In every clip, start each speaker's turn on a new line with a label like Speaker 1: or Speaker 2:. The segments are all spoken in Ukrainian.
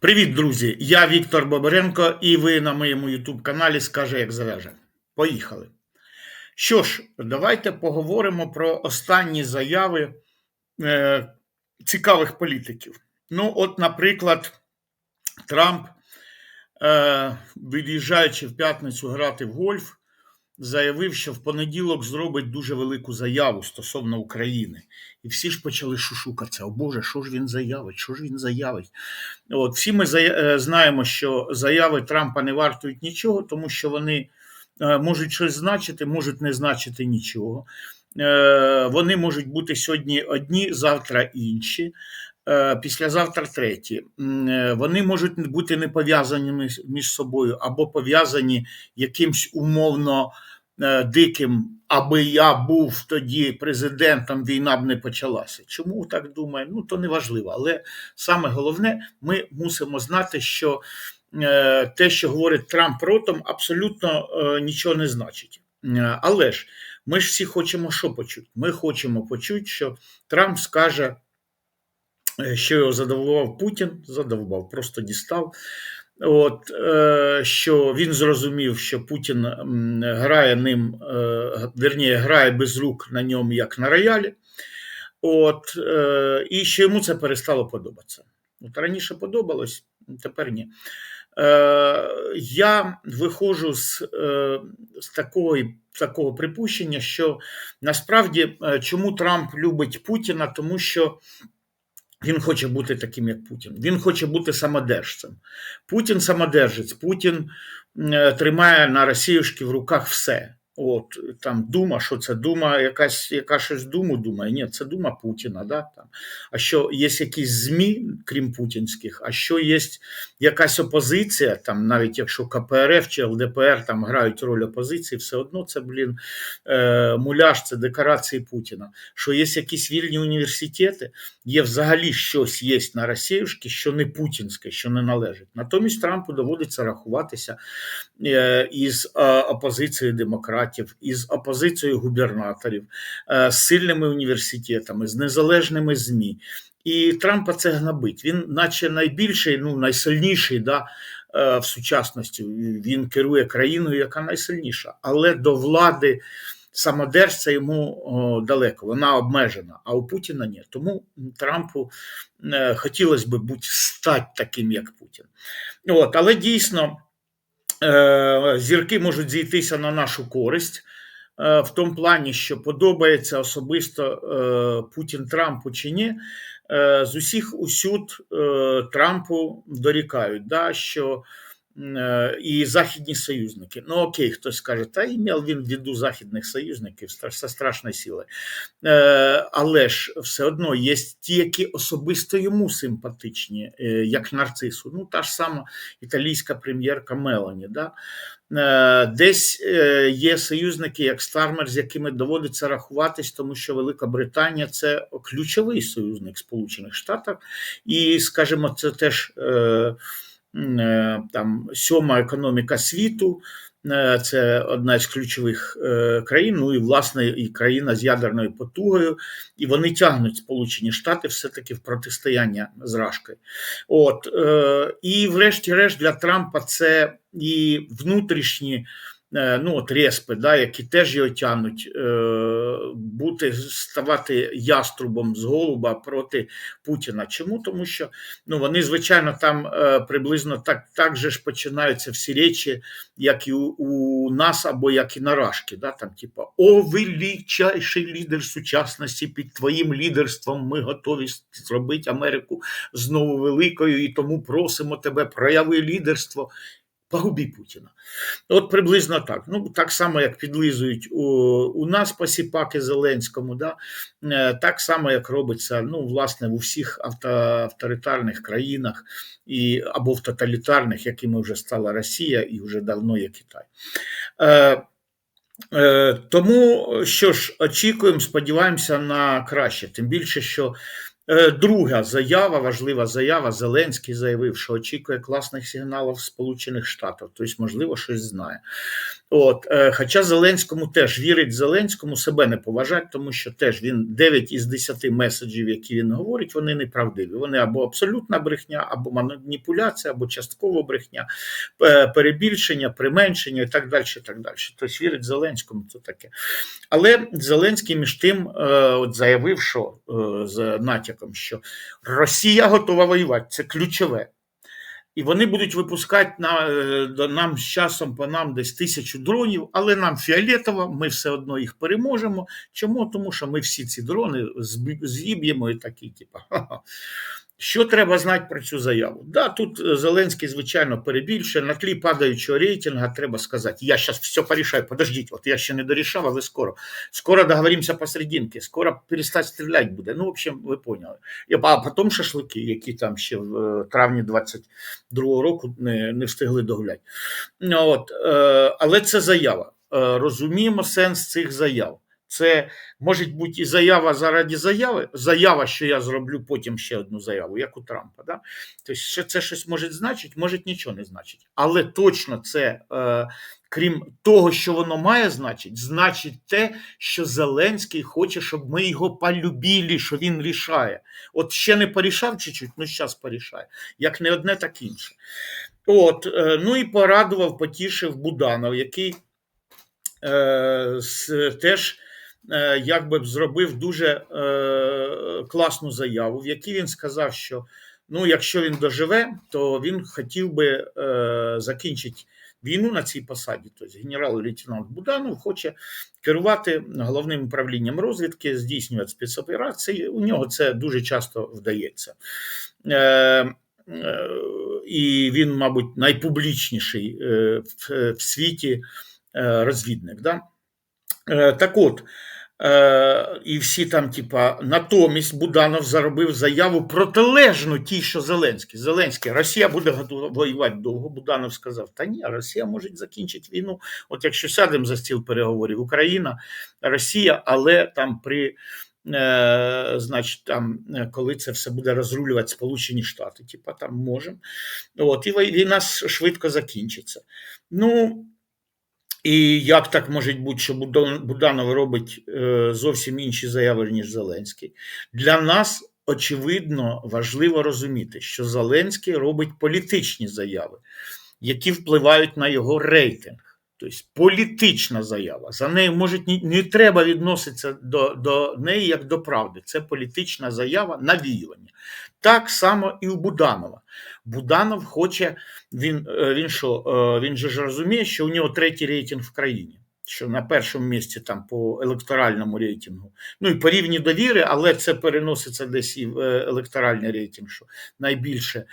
Speaker 1: Привіт, друзі! Я Віктор Бобренко, і ви на моєму YouTube каналі Скаже, як зав'яже. Поїхали. Що ж, давайте поговоримо про останні заяви е, цікавих політиків. Ну, от, наприклад, Трамп, е, від'їжджаючи в п'ятницю грати в гольф, заявив, що в понеділок зробить дуже велику заяву стосовно України. І всі ж почали шушукатися. О Боже, що ж він заявить? Що ж він заявить? От всі ми знаємо, що заяви Трампа не вартують нічого, тому що вони е, можуть щось значити, можуть не значити нічого. Е, Вони можуть бути сьогодні одні, завтра інші. Е, Післязавтра треті. Е, Вони можуть бути не пов'язані між собою або пов'язані якимсь умовно е, диким, аби я був тоді президентом, війна б не почалася. Чому так думаю? Ну то не важливо. Але саме головне, ми мусимо знати, що те, що говорить Трамп ротом, абсолютно нічого не значить. Але ж ми ж всі хочемо що почути? Ми хочемо почути, що Трамп скаже, що його задовбав Путін, задовбав, просто дістав. От, е, що він зрозумів, що Путін грає ним, е, вірніше, грає без рук на ньому, як на роялі. От, е, і що йому це перестало подобатися. От раніше подобалось, тепер ні. Е, я виходжу з, е, з такої, такого припущення, що насправді е, чому Трамп любить Путіна, тому що він хоче бути таким, як Путін. Він хоче бути самодержцем. Путін самодержець, Путін е, тримає на Росіюшки в руках все. От там дума, що це дума, якась яка щось думу думає. Ні, це дума Путіна. Да? Там. А що є якісь ЗМІ, крім путінських, а що є якась опозиція, там, навіть якщо КПРФ чи ЛДПР там грають роль опозиції, все одно це, блін, е, муляж, це декорації Путіна. Що є якісь вільні університети, є взагалі щось є на Росіюшки, що не путінське, що не належить. Натомість Трампу доводиться рахуватися е, із е, опозицією демократів, із опозицією губернаторів, е, з сильними університетами, з незалежними ЗМІ. І Трампа це гнобить. Він, наче найбільший, ну найсильніший да, е, в сучасності. Він керує країною, яка найсильніша, але до влади самодержця йому о, далеко, вона обмежена, а у Путіна ні. Тому Трампу е, хотілося б бути стати таким, як Путін. От, але дійсно зірки можуть зійтися на нашу користь. е, В тому плані, що подобається особисто е, Путін Трампу чи ні, е, з усіх усюд е, Трампу дорікають, да, що е, і західні союзники. Ну окей, хтось скаже, та і мав він в виду західних союзників зі страшної сили. Е, але ж все одно є ті, які особисто йому симпатичні, е, як нарцису. Ну, та ж сама італійська прем'єрка Мелані. Да? Е, Десь е, є союзники, як Стармер, з якими доводиться рахуватись, тому що Велика Британія це ключовий союзник Сполучених Штатів, і, скажімо, це теж е, е, там сьома економіка світу. Е, Це одна з ключових е, країн, ну і власне і країна з ядерною потугою, і вони тягнуть Сполучені Штати все-таки в протистояння з Рашкою. От, е, і, врешті-решт, для Трампа це і внутрішні е, ну, от респи, да, які теж його тягнуть, е, бути, ставати яструбом з голуба проти Путіна. Чому? Тому що ну, вони, звичайно, там е, приблизно так, так же ж починаються всі речі, як і у, у нас, або як і на Рашки. Да, там, типа, О, величайший лідер сучасності, під твоїм лідерством ми готові зробити Америку знову великою, і тому просимо тебе, прояви лідерство. Погубі Путіна. От приблизно так. Ну, так само, як підлизують у, у нас посіпаки Зеленському, да? Е, так само, як робиться ну, власне, в усіх авто, авторитарних країнах і, або в тоталітарних, якими вже стала Росія і вже давно є Китай. Е, е, тому що ж, очікуємо, сподіваємося на краще. Тим більше, що Друга заява, важлива заява. Зеленський заявив, що очікує класних сигналів Сполучених Штатів, тобто, можливо, щось знає. От, е, Хоча Зеленському теж вірить Зеленському, себе не поважать, тому що теж він 9 із 10 меседжів, які він говорить, вони неправдиві. Вони або абсолютна брехня, або маніпуляція, або часткова брехня, е, перебільшення, применшення і так далі. Так далі. Тобто вірить Зеленському, це таке. Але Зеленський між тим е, от заявив, що е, з натяком, що Росія готова воювати, це ключове. І вони будуть випускати на, е, нам з часом по нам десь тисячу дронів, але нам фіолетово, ми все одно їх переможемо. Чому? Тому що ми всі ці дрони зіб'ємо і такі, типу. Що треба знати про цю заяву? Да, тут е, Зеленський, звичайно, перебільшує. На тлі падаючого рейтинга треба сказати: я зараз все порішаю, подождіть, от я ще не дорішав, але скоро. Скоро договоримося посерединки, скоро перестать стріляти буде. Ну, в общем, ви поняли. А потім шашлики, які там ще в е, травні 22-го року не, не встигли догуляти. Ну, От, е, але це заява. Розуміємо сенс цих заяв. Це може бути і заява заради заяви, заява, що я зроблю потім ще одну заяву, як у Трампа. Да? Тобто, це щось може значити, може нічого не значить. Але точно це, е, крім того, що воно має значить, значить те, що Зеленський хоче, щоб ми його полюбили, що він рішає. От ще не порішав чуть-чуть, ну зараз порішає. Як не одне, так інше. От, е, ну і порадував, потішив Буданов, який е, с- теж якби б зробив дуже е, класну заяву, в якій він сказав, що ну, якщо він доживе, то він хотів би е, закінчити війну на цій посаді. Тобто генерал-лейтенант Буданов хоче керувати головним управлінням розвідки, здійснювати спецоперації. У нього це дуже часто вдається. Е, е, і він, мабуть, найпублічніший е, в, світі е, розвідник. Да? Е, Так от, е, і всі там, типа, натомість Буданов заробив заяву протилежну тій, що Зеленський. Зеленський, Росія буде воювати довго. Буданов сказав: Та ні, Росія може закінчити війну. От якщо сядемо за стіл переговорів, Україна, Росія, але там при. Е, значить, там, коли це все буде розрулювати Сполучені Штати, типа там можемо. От, і війна швидко закінчиться. Ну, і як так може бути, що Будан- Буданов робить е, зовсім інші заяви, ніж Зеленський? Для нас очевидно важливо розуміти, що Зеленський робить політичні заяви, які впливають на його рейтинг. Тобто політична заява. За нею може не, не треба відноситися до, до неї як до правди. Це політична заява навіювання. Так само і у Буданова. Буданов хоче, він, е, він що, е, він же ж розуміє, що у нього третій рейтинг в країні. Що на першому місці там по електоральному рейтингу, ну і по рівні довіри, але це переноситься десь і в е, електоральний рейтинг, що найбільше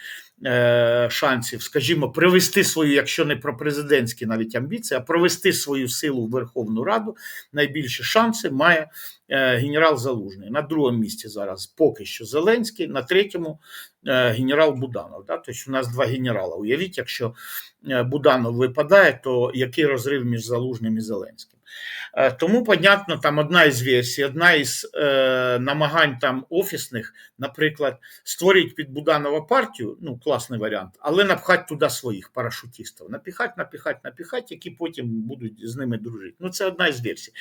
Speaker 1: е, шансів, скажімо, привести свою, якщо не про президентські навіть амбіції, а провести свою силу в Верховну Раду, найбільші шанси має е, генерал Залужний. На другому місці зараз поки що Зеленський, на третьому е, генерал Буданов. Да? Тобто у нас два генерала. Уявіть, якщо е, Буданов випадає, то який розрив між Залужним і Зеленським? Е, Тому, понятно, там одна із версій, одна із е, намагань там офісних, наприклад, створити під Буданова партію, ну, класний варіант, але напхати туди своїх парашутистів. Напіхати, напіхати, напіхати, які потім будуть з ними дружити. Ну, це одна із версій.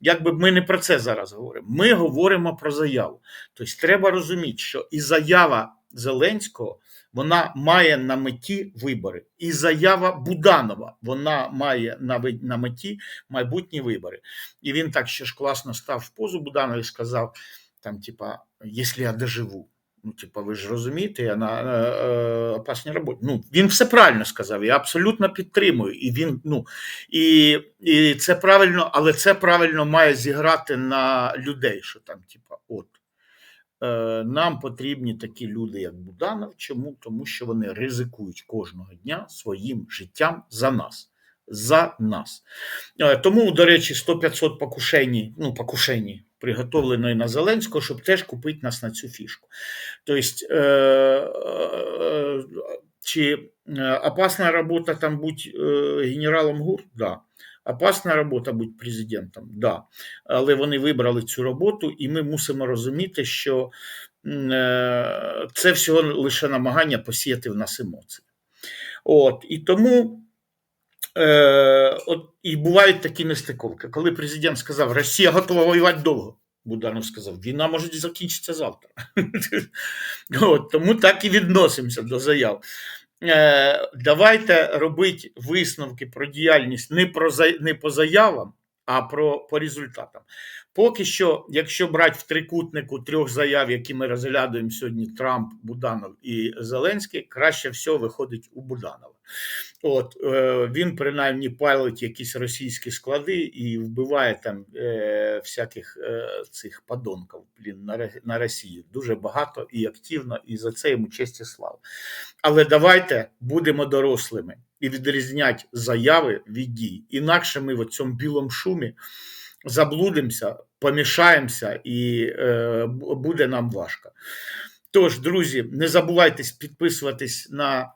Speaker 1: Якби ми не про це зараз говоримо. Ми говоримо про заяву. Тобто треба розуміти, що і заява Зеленського вона має на меті вибори. І заява Буданова вона має на меті майбутні вибори. І він так ще ж класно став в позу Буданова і сказав: там, типа, якщо я доживу. Ну, типа, ви ж розумієте, я на е, е, опасній роботі. Ну, він все правильно сказав, я абсолютно підтримую. І він, ну, і, і це правильно, але це правильно має зіграти на людей, що там, типа, от. Е, Нам потрібні такі люди, як Буданов. Чому? Тому що вони ризикують кожного дня своїм життям за нас. За нас. Е, Тому, до речі, 100-500 покушень, ну, покушень, приготовленої на Зеленського, щоб теж купити нас на цю фішку. Тобто, е, чи опасна робота там бути генералом ГУР? Да. Опасна робота бути президентом, да. Але вони вибрали цю роботу, і ми мусимо розуміти, що е, це всього лише намагання посіяти в нас емоції. От, і тому е, от, і бувають такі нестиковки. Коли президент сказав, Росія готова воювати довго, Буданов сказав, війна може закінчитися завтра. От, тому так і відносимося до заяв. Е, давайте робити висновки про діяльність не, про, не по заявам, а про, по результатам. Поки що, якщо брати в трикутнику трьох заяв, які ми розглядуємо сьогодні: Трамп, Буданов і Зеленський, краще всього виходить у Буданова. От е, він принаймні палить якісь російські склади і вбиває там е, всяких е, цих подонків блін, на, Росії дуже багато і активно, і за це йому честь і слава. Але давайте будемо дорослими і відрізняти заяви від дій. Інакше ми в цьому білому шумі заблудимося, помішаємося і е, буде нам важко. Тож, друзі, не забувайте підписуватись на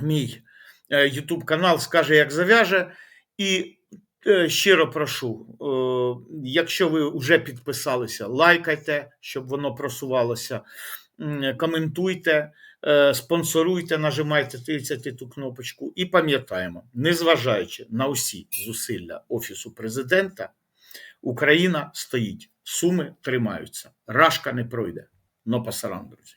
Speaker 1: мій е, YouTube канал Скаже, як зав'яже. І е, щиро прошу, е, якщо ви вже підписалися, лайкайте, щоб воно просувалося. Коментуйте, е, спонсоруйте, нажимайте тицяти ту кнопочку. І пам'ятаємо, незважаючи на усі зусилля Офісу президента, Україна стоїть, суми тримаються. Рашка не пройде. Но пасаран, друзі.